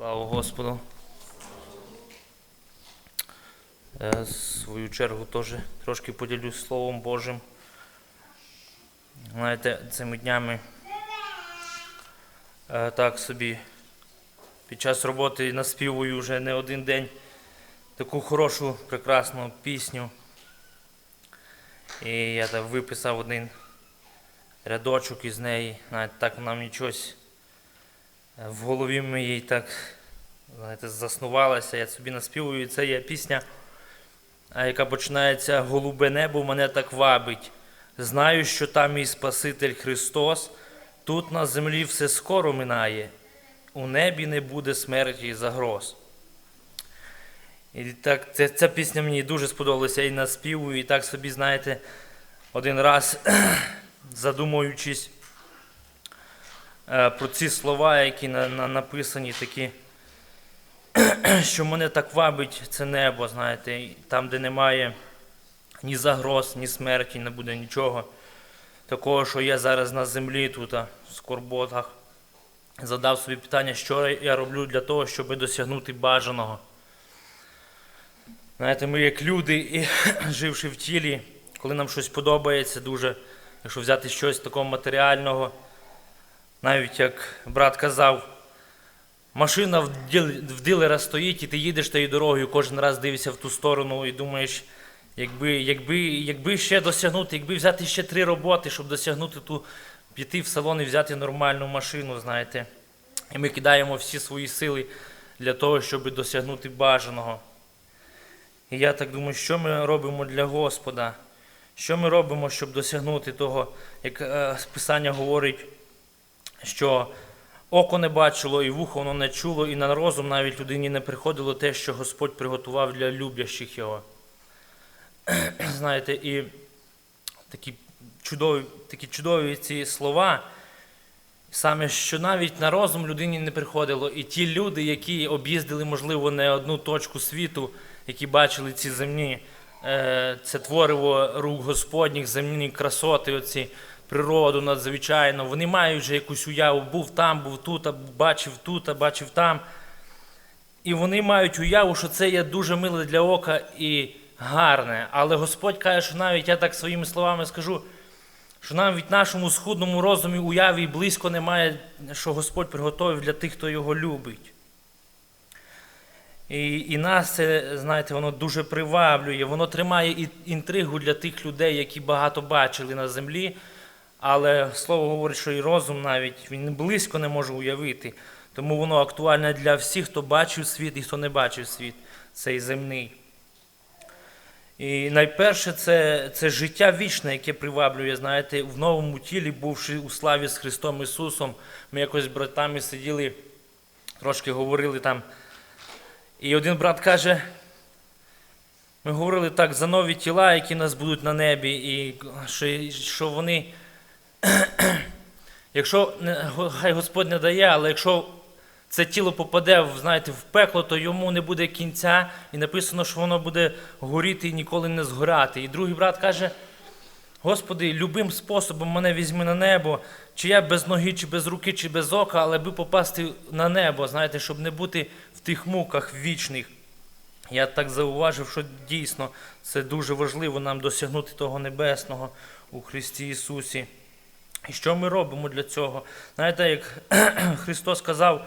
Слава Господу. Я в свою чергу теж трошки поділюсь Словом Божим. Знаєте, цими днями е, так собі під час роботи наспівую вже не один день таку хорошу, прекрасну пісню. І я так виписав один рядочок із неї. Навіть так вона мені е, в голові моїй так знаєте, заснувалася. Я собі наспівую. І це є пісня, яка починається Голубе небо мене так вабить. Знаю, що там мій Спаситель Христос, тут на землі все скоро минає, у небі не буде смерті і загроз. І так, ця, ця пісня мені дуже сподобалася і наспівую, і так собі, знаєте, один раз задумуючись про ці слова, які на, на, написані такі, що мене так вабить це небо, знаєте, там, де немає ні загроз, ні смерті, не буде нічого. Такого, що є зараз на землі тут, в скорботах. Задав собі питання, що я роблю для того, щоб досягнути бажаного. Знаєте, ми як люди, і живши в тілі, коли нам щось подобається дуже, якщо взяти щось такого матеріального, навіть як брат казав, машина в дилера стоїть, і ти їдеш тією дорогою, кожен раз дивишся в ту сторону і думаєш, якби, якби, якби ще досягнути, якби взяти ще три роботи, щоб досягнути ту, піти в салон і взяти нормальну машину, знаєте. І ми кидаємо всі свої сили для того, щоб досягнути бажаного. І я так думаю, що ми робимо для Господа? Що ми робимо, щоб досягнути того, як е, Писання говорить, що око не бачило, і вухо воно не чуло, і на розум навіть людині не приходило те, що Господь приготував для люблящих його. Знаєте, і такі чудові, такі чудові ці слова, саме що навіть на розум людині не приходило, і ті люди, які об'їздили, можливо, не одну точку світу, які бачили ці земні, е, це твориво рук Господніх, земні красоти, оці, природу надзвичайно, вони мають вже якусь уяву, був там, був тут, а бачив тут, а бачив там. І вони мають уяву, що це є дуже миле для ока і гарне. Але Господь каже, що навіть я так своїми словами скажу, що навіть нашому схудному розумі уяві близько немає, що Господь приготовив для тих, хто його любить. І, і нас це, знаєте, воно дуже приваблює, воно тримає інтригу для тих людей, які багато бачили на землі. Але слово говорить, що і розум навіть він близько не може уявити. Тому воно актуальне для всіх, хто бачив світ і хто не бачив світ, цей земний. І найперше, це, це життя вічне, яке приваблює, знаєте, в новому тілі, бувши у славі з Христом Ісусом. Ми якось з братами сиділи, трошки говорили там. І один брат каже, ми говорили так за нові тіла, які нас будуть на небі, і що, що вони, якщо хай Господь не дає, але якщо це тіло попаде знаєте, в пекло, то йому не буде кінця, і написано, що воно буде горіти і ніколи не згорати. І другий брат каже: Господи, любим способом мене візьми на небо, чи я без ноги, чи без руки, чи без ока, але би попасти на небо, знаєте, щоб не бути в тих муках вічних. Я так зауважив, що дійсно це дуже важливо нам досягнути того небесного у Христі Ісусі. І що ми робимо для цього? Знаєте, як Христос сказав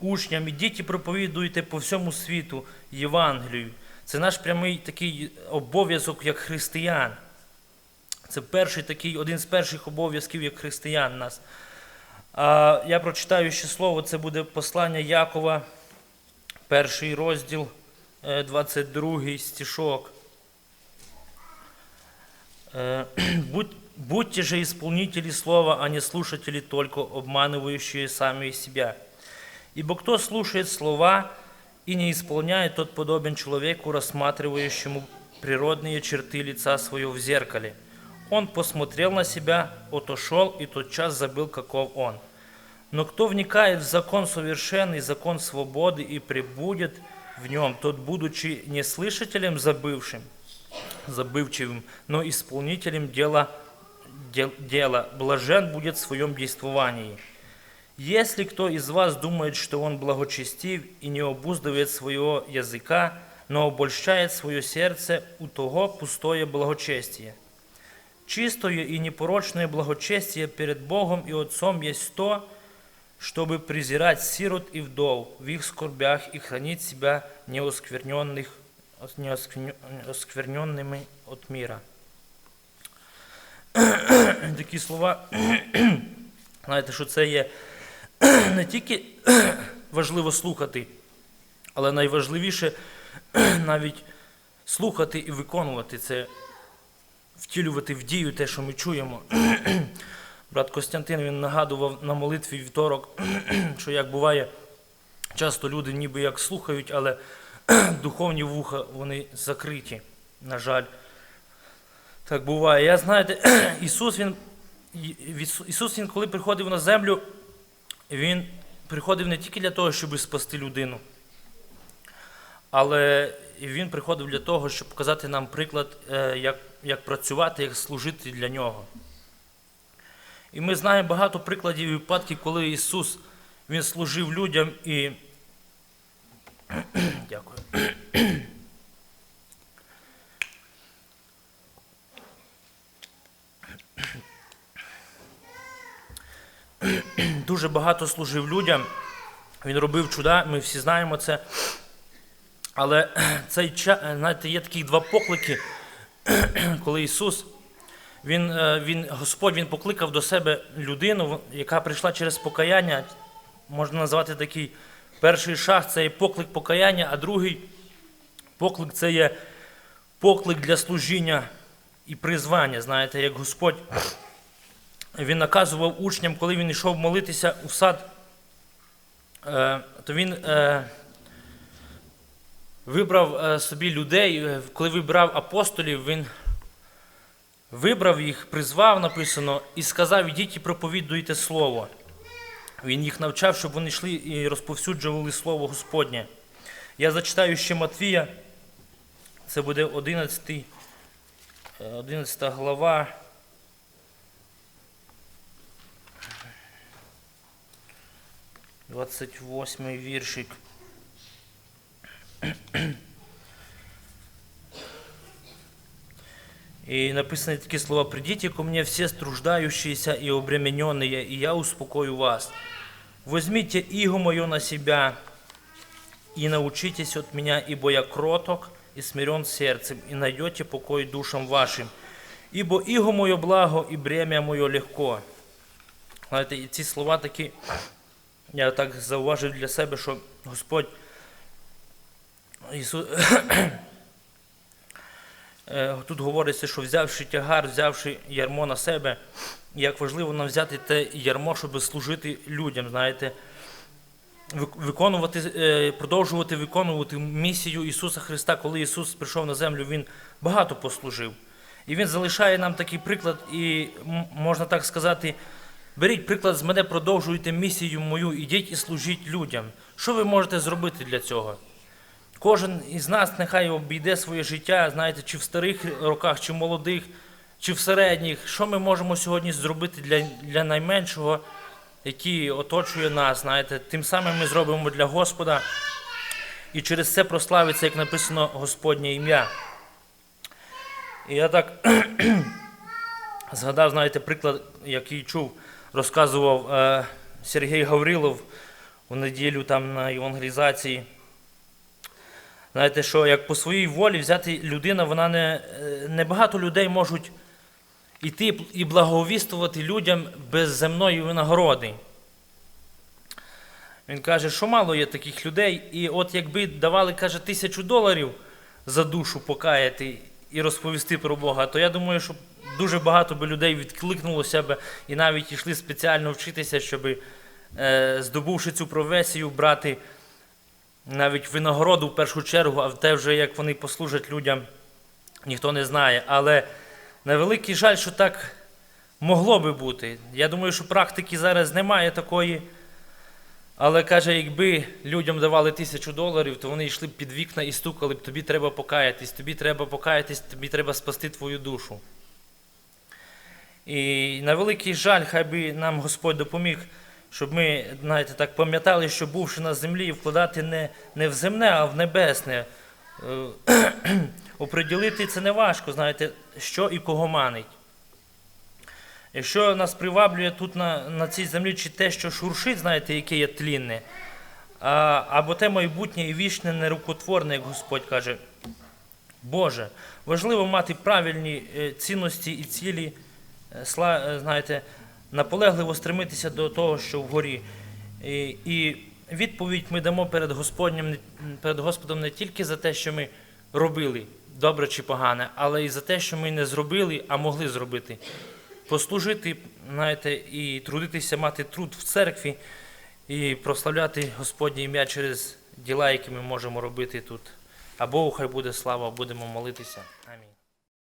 учням, ідіть і проповідуйте по всьому світу Євангелію. Це наш прямий такий обов'язок як християн. Це перший такий, один з перших обов'язків як християн нас. А я прочитаю ще слово, це буде послання Якова, перший розділ, е, 22 стишок. Э, «Будь- Будьте же исполнители слова, а не слушатели только, обманывающие сами себя. Ибо кто слушает слова и не исполняет, тот подобен человеку, рассматривающему природные черты лица своего в зеркале. Он посмотрел на себя, отошел и тотчас забыл, каков он. Но кто вникает в закон совершенный, закон свободы и пребудет в нем, тот, будучи не слышателем забывшим, забывчивым, но исполнителем дела, дел- дела, блажен будет в своем действовании. Если кто из вас думает, что он благочестив и не обуздывает своего языка, но обольщает свое сердце, у того пустое благочестие. Чистое и непорочное благочестие перед Богом и Отцом есть то, чтобы презирать сирот и вдов в их скорбях и хранить себя неоскверненных, неоскверненными от мира. Такі слова, знаєте, що це є не тільки важливо слухати, але найважливіше навіть слухати і виконувати це, втілювати в дію те, що ми чуємо. Брат Костянтин він нагадував на молитві вівторок, що як буває, часто люди ніби як слухають, але духовні вуха вони закриті, на жаль. Так буває. Я знаєте, Ісус, він, Ісус, він, коли приходив на землю, Він приходив не тільки для того, щоб спасти людину, але Він приходив для того, щоб показати нам приклад, е, як, як працювати, як служити для нього. І ми знаємо багато прикладів і випадків, коли Ісус Він служив людям і. Дякую. Дуже багато служив людям. Він робив чуда, ми всі знаємо це. Але цей знаєте, є такі два поклики, коли Ісус, він, е, він, Господь Він покликав до себе людину, яка прийшла через покаяння. Можна назвати такий перший шаг це є поклик покаяння, а другий поклик це є поклик для служіння і призвання. Знаєте, як Господь він наказував учням, коли він йшов молитися у сад, е, то він е, вибрав е, собі людей, коли вибрав апостолів, він вибрав їх, призвав, написано, і сказав, ідіть і проповідуйте Слово. Він їх навчав, щоб вони йшли і розповсюджували Слово Господнє. Я зачитаю ще Матвія, це буде 11, 11 глава. Двадцять восьмий віршик. И написаны такие слова, «Придите ко мне все струждающиеся и обремененные, и я успокою вас. Возьмите иго мое на себя и научитесь от меня, ибо я кроток и смирен сердцем, и найдете покой душам вашим. Ибо иго моє благо, і бремя моє легко». Знаєте, ці слова такі, я так зауважив для себе, що Господь Ісус, Е, Тут говориться, що взявши тягар, взявши ярмо на себе, як важливо нам взяти те ярмо, щоб служити людям, знаєте, виконувати, е, продовжувати виконувати місію Ісуса Христа, коли Ісус прийшов на землю, Він багато послужив. І Він залишає нам такий приклад, і можна так сказати, беріть приклад з мене, продовжуйте місію мою, ідіть і служіть людям. Що ви можете зробити для цього? Кожен із нас нехай обійде своє життя, знаєте, чи в старих роках, чи в молодих, чи в середніх. Що ми можемо сьогодні зробити для для найменшого, який оточує нас, знаєте, тим самим ми зробимо для Господа. І через це прославиться, як написано, Господнє ім'я. І я так згадав, знаєте, приклад, який чув, розказував е, Сергій Гаврилов у неділю там на евангелізації. Знаєте, що як по своїй волі взяти людина, вона не не багато людей можуть йти і благовістувати людям без земної винагороди. Він каже, що мало є таких людей, і от якби давали, каже, тисячу доларів за душу покаяти і розповісти про Бога, то я думаю, що дуже багато би людей відкликнуло себе і навіть йшли спеціально вчитися, щоб, е, здобувши цю професію, брати навіть винагороду в першу чергу, а те вже як вони послужать людям, ніхто не знає. Але на великий жаль, що так могло би бути. Я думаю, що практики зараз немає такої. Але каже, якби людям давали тисячу доларів, то вони йшли б під вікна і стукали б, тобі треба покаятись, тобі треба покаятись, тобі треба спасти твою душу. І на великий жаль, хай би нам Господь допоміг, щоб ми, знаєте, так пам'ятали, що бувши на землі, вкладати не, не в земне, а в небесне. Е, Оприділити це не важко, знаєте, що і кого манить. Якщо нас приваблює тут на, на цій землі чи те, що шуршить, знаєте, яке є тлінне, а, або те майбутнє і вічне нерукотворне, як Господь каже, Боже, важливо мати правильні е, цінності і цілі, е, е, знаєте, наполегливо стремитися до того, що вгорі. І, і відповідь ми дамо перед Господнім, перед Господом не тільки за те, що ми робили, добре чи погане, але і за те, що ми не зробили, а могли зробити. Послужити, знаєте, і трудитися, мати труд в церкві і прославляти Господнє ім'я через діла, які ми можемо робити тут. А Богу хай буде слава, будемо молитися. Амінь.